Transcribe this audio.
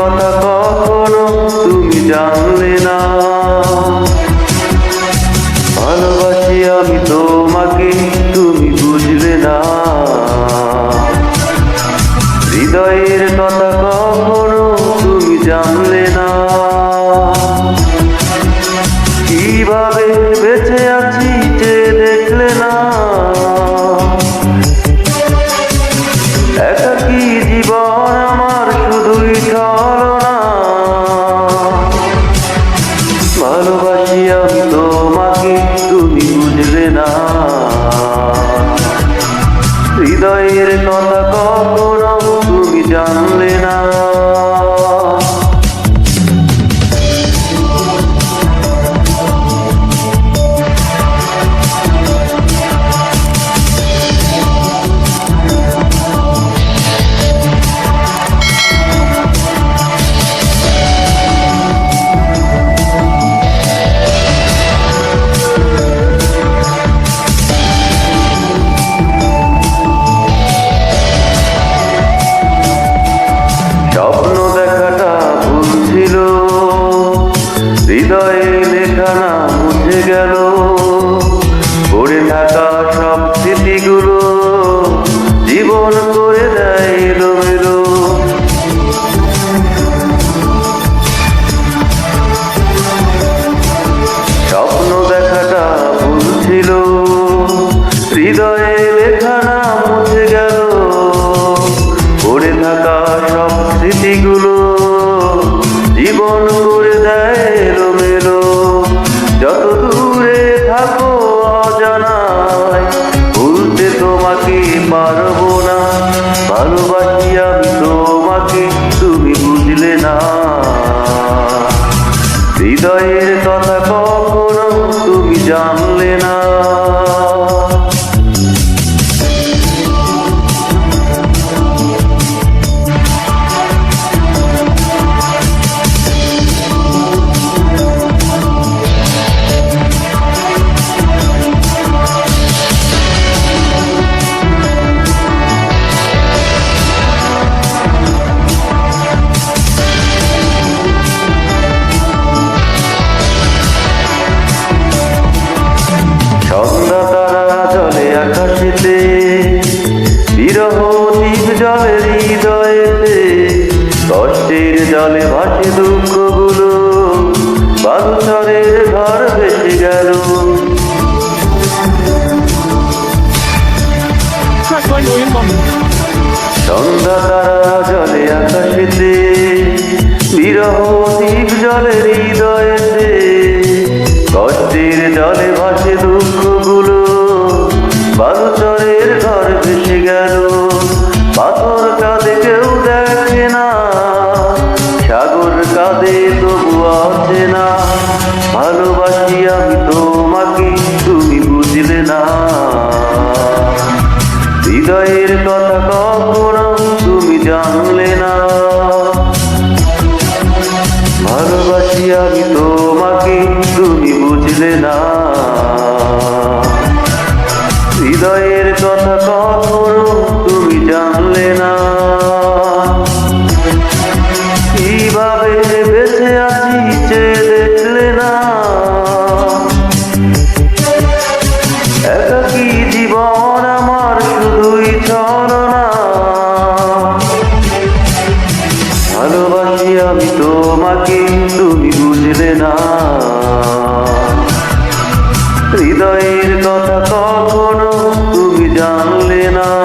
কথা কখনো তুমি জানলে না। ভালোবাসি আমি তোমাকে তুমি বুঝলে না। না। হৃদয়ের কথা 없는 জলে ভাসে দুঃখগুলো বালুচরের ঘর ভেসে গেল. সন্ধ্যা তারা জলে আকাশেতে, বিরহ দ্বীপ জলে হৃদয়েতে, কষ্টের জলে ভাসে তবু আছে না। ভালোবাসি আমি তোমাকে, তুমি বুঝলে না। হৃদয়ের কথা কখনো তুমি জানলে না। ভালোবাসি আমি তোমাকে, তুমি বুঝলে না। হৃদয়ের কথা কখনো তোমাকে তুমি বুঝলে না। হৃদয়ের কথা কখনো তুমি জানলে না।